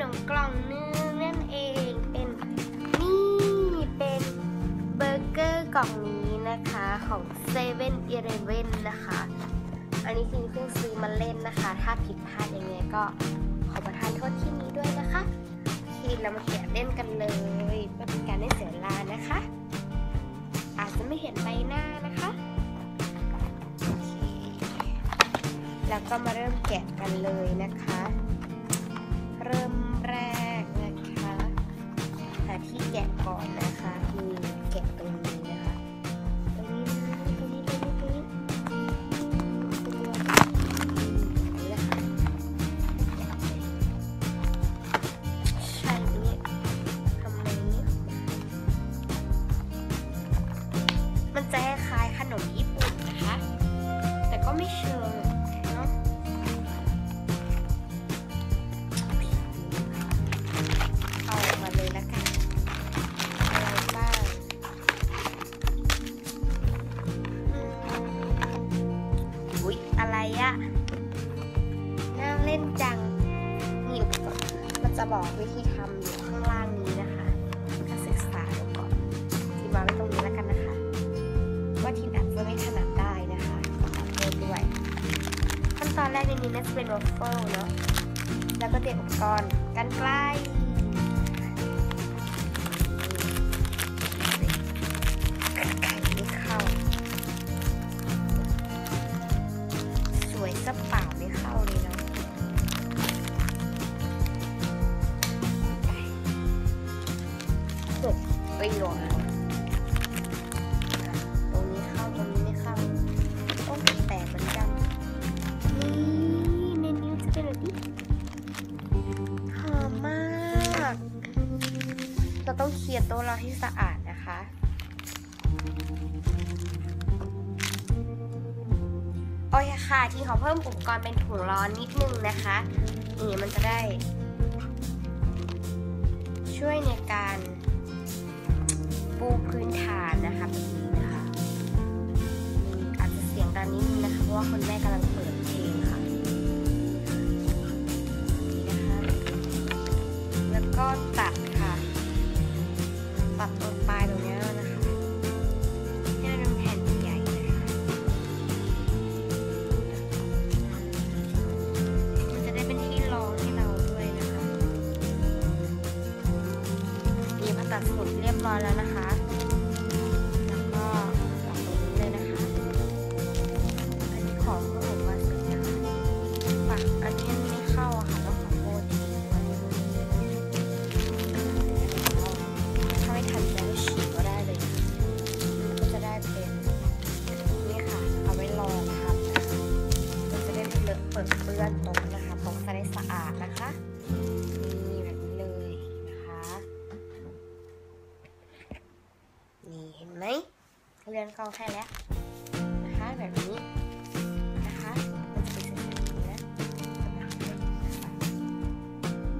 นมกล่องนึงนั่นเองเป็นนี่เป็นเบอร์เกอร์กล่องนี้นะคะของ7 e เ e ่ e อนะคะ อันนี้คือเพิ่งซื้อมาเล่นนะคะ ถ้าผิดพลาดยังไงก็ขอประทานโทษที่นี้ด้วยนะคะทีเรามาแกะเล่นกันเลยเพื่อเป็นการไม่เสียเวลานะคะ อาจจะไม่เห็นใบหน้านะคะแล้วก็มาเริ่มแกะกันเลยนะคะ กะก่อนนะคะ นี้น่าจะเป็นวอฟเฟิลเนาะแล้วก็เตรียมอุปกรณ์กันไกลไข่ไม่เข้าสวยสะเปล่าไม่เข้าเลยเนาะหกไปหลว พิ่มอุปกรณ์เป็นถุงร้อนนิดนึงนะคะนี่มันจะได้ ช่วยในการปูพื้นฐานนะคะแบบนี้นะคะอืมอาจจะเสียงดังนิดนึงนะคะเพราะว่าคุณแม่กำลังเปิดเพลงค่ะนี่นะคะ แล้วก็ตัด ร้อยแล้วนะคะ เรือนกองให้แล้วนะคะแบบนี้นะคะมันจะเป็นแบบนี้นะ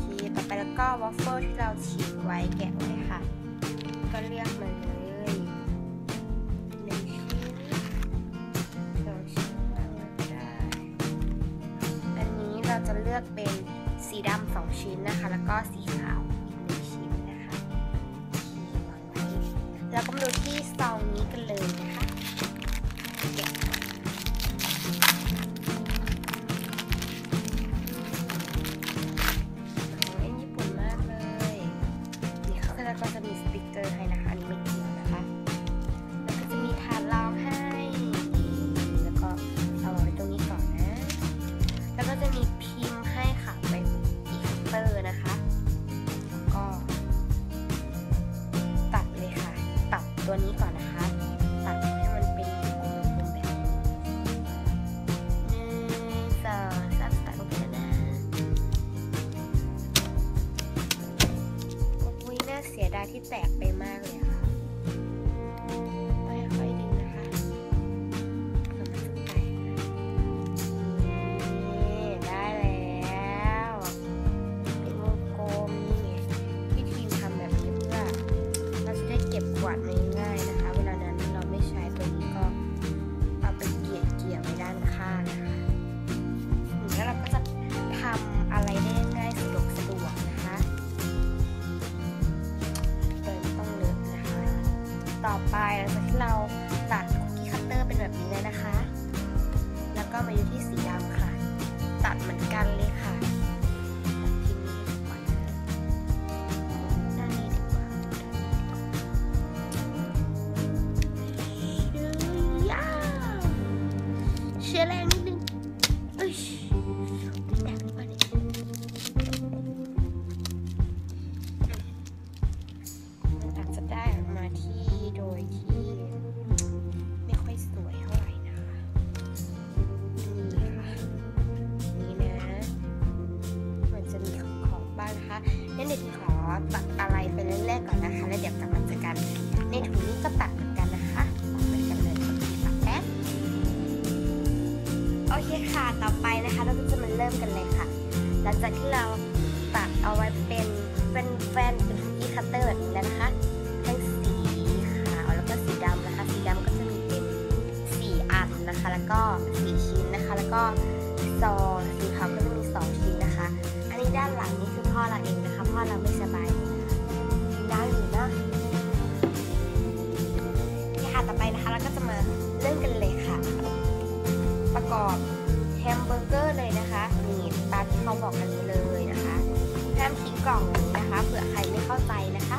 ชีต่อไปแล้วก็วอฟเฟิลที่เราฉีกไว้แกะไว้ค่ะ ก็เลือกมาเลยหนึ่งชิ้นสองชิ้นวาได้อันนี้เราจะเลือกเป็นสีดำสองชิ้นนะคะ แล้วก็สีขาวอีกหนึ่งชิ้นนะคะที่วางไว้แล้วก็มาดูที่ซองนี้กันเลย ที่แตกไปมาก โอเคค่ะ ต่อไปนะคะเราก็จะมาเริ่มกันเลยค่ะ หลังจากที่เราตัดเอาไว้เป็นเป็นแฟนเป็นคุกกี้คัตเตอร์แบบนี้แล้วนะคะ ทั้งสีขาวแล้วก็สีดำนะคะ สีดำก็จะมีเป็นสี่อันนะคะ แล้วก็สี่ชิ้นนะคะ แล้วก็ซองสีขาวก็จะมีสองชิ้นนะคะ อันนี้ด้านหลังนี่คือพ่อเราเองนะคะ พ่อเราไม่สบายด้านอยู่นะนี่ค่ะต่อไปนะคะเราก็จะมาเริ่มกันเลย กอบแฮมเบอร์เกอร์เลยนะคะนี่ตามที่เขาบอกอันนี้เลยนะคะห้ามทิ้งกล่องนี้นะคะเผื่อใครไม่เข้าใจนะคะ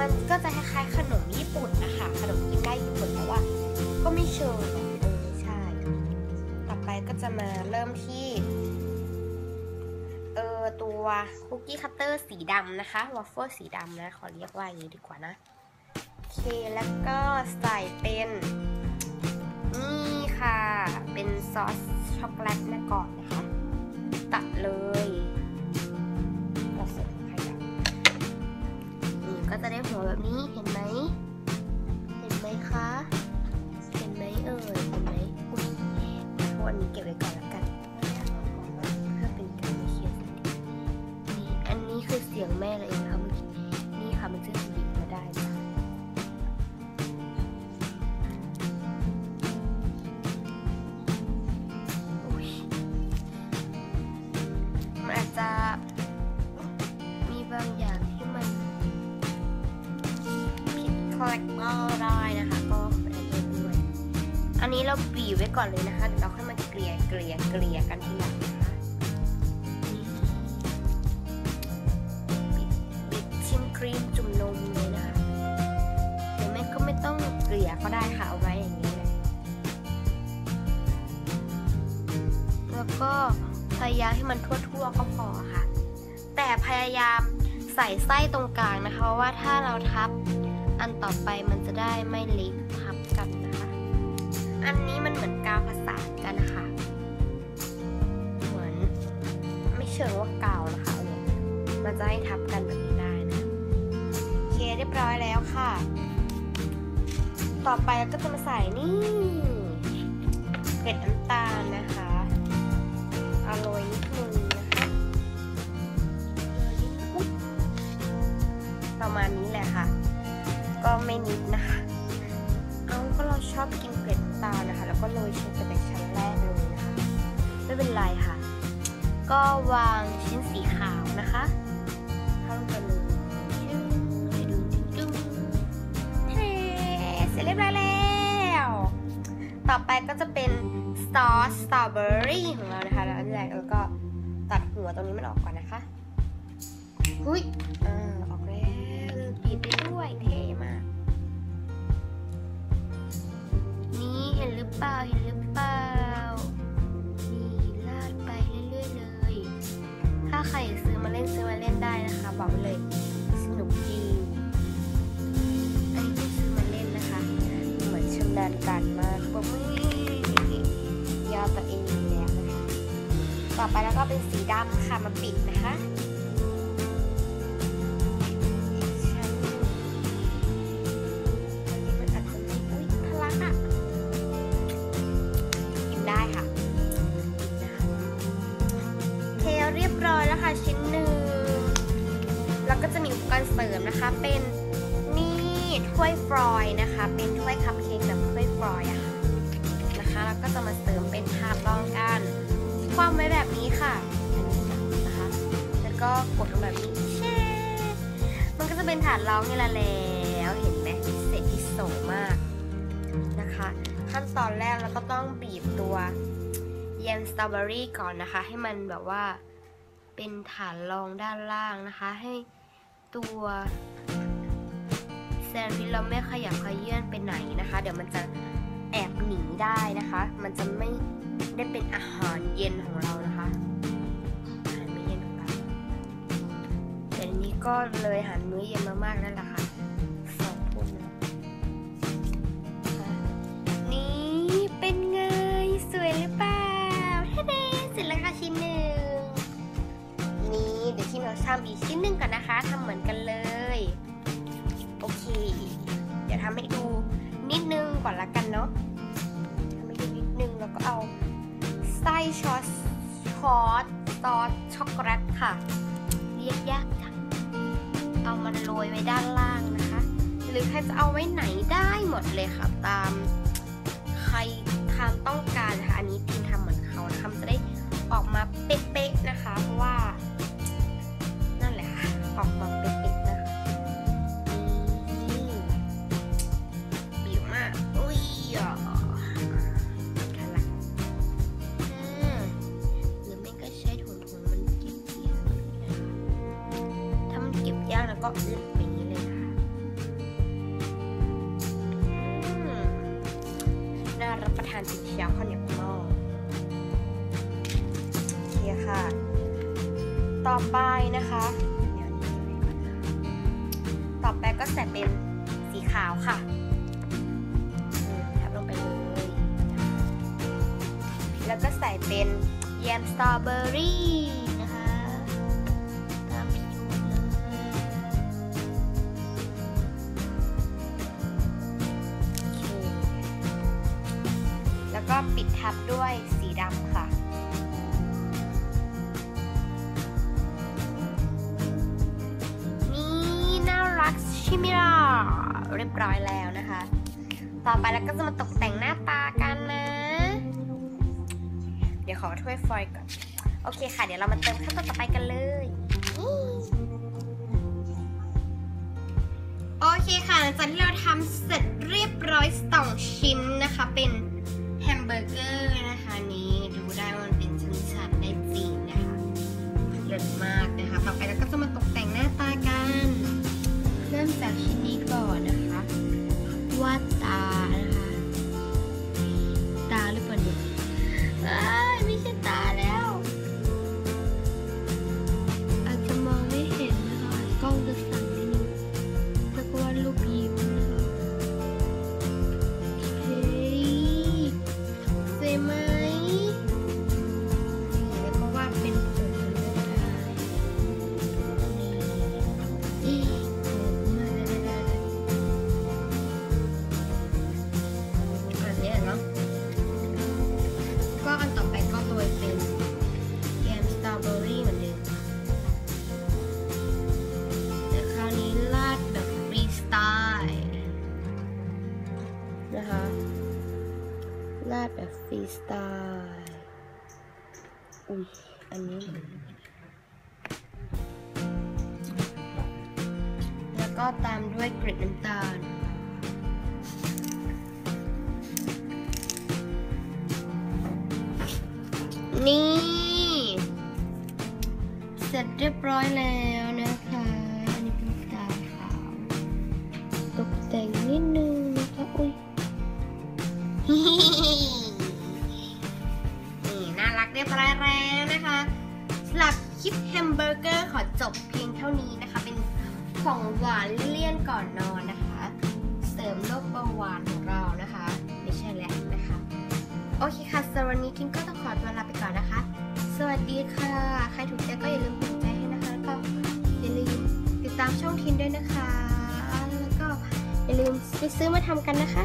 มันก็จะคล้ายๆขนมญี่ปุ่นนะคะขนมกินได้ญี่ปุ่นแต่ว่า ก็ไม่เชิงเออใช่ ต่อไปก็จะมาเริ่มที่เออตัวคุกกี้คัตเตอร์สีดำนะคะวอฟเฟิลสีดำนะขอเรียกว่าอย่างนี้ดีกว่านะโอเคแล้วก็ใส่เป็น อสช็อกโกแลตนะก่อนนะคะ ตัดเลยตัดเสร็จขยับนี่ก็จะได้หัวแบบนี้เห็นไหม เห็นไหมคะ เห็นไหมเอ่ยเห็นไหมอุ้ยวันนี้เก็บไว้ก่อนละกันเพื่อเป็นการไม่เครียดสักทีนี่อันนี้คือเสียงแม่เราเองนะ ก่อนเลยนะคะเดี๋ยวเราค่อยมาเกลี่ยเกลี่ยเกลี่ยกันทีหลังนะคะบิดบิดชิมครีมจุ่มนมเลยนะคะหรือไม่ก็ไม่ต้องเกลี่ยก็ได้ค่ะเอาไว้อย่างนี้เลยแล้วก็พยายามให้มันทั่วๆก็พอค่ะ แต่พยายามใส่ไส้ตรงกลางนะคะว่าถ้าเราทับอันต่อไปมันจะได้ไม่เละทับกันนะคะ อันนี้มันเหมือนกาวผสานกันนะคะ เหมือนไม่เชิงว่ากาวนะคะเนี่ยมันจะให้ทับกันแบบนี้ได้นะโอเคเรียบร้อยแล้วค่ะ ต่อไปเราก็จะมาใส่นี่เกล็ดน้ำตาลนะคะอาโรยนิดนึงนะคะประมาณนี้แหละค่ะ ก็ไม่นิดนะคะ เอาก็เราชอบกินเกล็ด ตาลนะคะ แล้วก็โรยชิ้นเป็นชั้นแรกเลยนะคะ ไม่เป็นไรค่ะ ก็วางชิ้นสีขาวนะคะเข้าลงไปเลยจึ๊งจึ๊งจึ๊งเฮ้เสร็จเรียบร้อยแล้ว ต่อไปก็จะเป็นซอสสตรอเบอรี่ของเรานะคะ แล้วอันแรกแล้วก็ตัดหัวตรงนี้มันออกก่อนนะคะหุยอ่าออกแล้วบีบไปด้วยเท่มาก นี่เห็นหรือเปล่าเห็นหรือเปล่านี่ลาดไปเรื่อยๆเลย ถ้าใครอยากซื้อมาเล่นซื้อมาเล่นได้นะคะ บอกเลยสนุกจริงอันนี้เพิ่ซื้อมาเล่นนะคะ เหมือนชำนาญการมากบอกมือยอดตัวเองแล้วนะคะ ต่อไปแล้วก็เป็นสีดำค่ะมาปิดนะคะ ณ์เสริมนะคะ เป็นนี่ถ้วยฟรอยนะคะ เป็นถ้วยคัพเค้กแบบถ้วยฟรอยอะค่ะนะคะแล้วก็จะมาเสริมเป็นถาดรองกันคว่ำไว้แบบนี้ค่ะนะคะแล้วก็กดลงแบบนี้แช่มันก็จะเป็นถาดรองนี่และแล้วเห็นไหมพิเศษพิโสมากนะคะ ขั้นตอนแรกเราก็ต้องบีบตัวแยมสตรอเบอรี่ก่อนนะคะ ให้มันแบบว่าเป็นฐานรองด้านล่างนะคะ ให้ ตัวแซนด์วิชเราไม่ขยับขยื่นไปไหนนะคะ เดี๋ยวมันจะแอบหนีได้นะคะ มันจะไม่ได้เป็นอาหารเย็นของเรานะคะอาหารไม่เย็นของเราแต่อันนี้ก็เลยหันมื้อเย็นมากๆนั่นแหละค่ะ มันโรยไว้ด้านล่างนะคะ หรือใครจะเอาไว้ไหนได้หมดเลยค่ะตาม ใครทำต้องการนะคะอันนี้ทีมทำเหมือนเขานะคะจะได้ออกมาเป๊ะๆนะคะ เพราะว่า นั่นแหละค่ะออกมาเป๊ะ ก็บยากแล้วก็อึดไปอย่างนี้เลยค่ะน่ารับประทานถึงเช้าข้าวเหนียวข้างนอกโอเคค่ะ ต่อไปนะคะเดี๋ยวนี้ไว้ก่อนนะต่อไปก็ใส่เป็นสีขาวค่ะทับลงไปเลย แล้วก็ใส่เป็นแยมสตรอเบอรี่ ทับด้วยสีดำค่ะ นี่น่ารักชิมิล่ะเรียบร้อยแล้วนะคะ ต่อไปเราก็จะมาตกแต่งหน้าตากันนะ เดี๋ยวขอถ้วยฟอยล์ก่อน โอเคค่ะ เดี๋ยวเรามาเติมขั้นตอนต่อไปกันเลยโอเคค่ะหลังจากที่เราทำเสร็จเรียบร้อยสองชิ้นนะคะเป็น บอร์เกอร์นะคะนี้ดูได้ว่ามันเป็นชั้นๆได้จริงนะคะเลิศมากนะคะ ต่อไปเราก็จะมาตกแต่งหน้าตากัน เริ่มจากชิ้นนี้ันนี้ แล้วก็ตามด้วยเกล็ดน้ำตาล นี่ เสร็จเรียบร้อยแล้ว จบเพียงเท่านี้นะคะ เป็นของหวานเลี่ยนก่อนนอนนะคะ เสริมโรคเบาหวานของเรานะคะ ไม่ใช่แล้วนะคะ โอเคค่ะสำหรับวันนี้ทิมก็ต้องขอตัวลาไปก่อนนะคะ สวัสดีค่ะ ใครถูกใจก็อย่าลืมกดใจให้นะคะ แล้วก็อย่าลืมติดตามช่องทินด้วยนะคะ แล้วก็อย่าลืมไปซื้อมาทำกันนะคะ